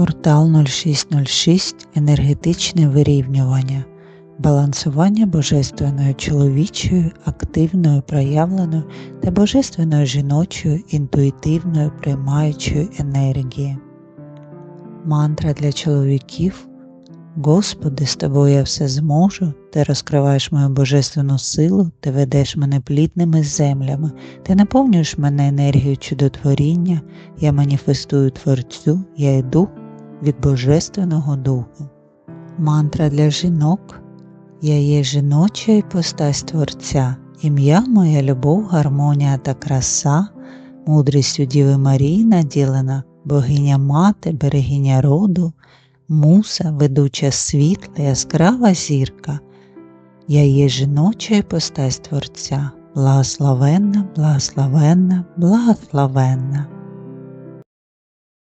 Портал 0606 енергетичне вирівнювання, балансування божественною чоловічою, активною проявленою та божественною жіночою інтуїтивною приймаючою енергії. Мантра для чоловіків. Господи, з тобою я все зможу, ти розкриваєш мою божественну силу, ти ведеш мене плідними землями, ти наповнюєш мене енергією чудотворіння, я маніфестую Творцю, я йду від Божественного Духу. Мантра для жінок Я є жіноча іпостась Творця, ім'я моя любов, гармонія та краса, мудрістю Діви Марії наділена, богиня мати, берегиня роду муса, ведуча світла, яскрава зірка. Я є жіноча іпостась Творця, благословенна, благословенна, благословенна.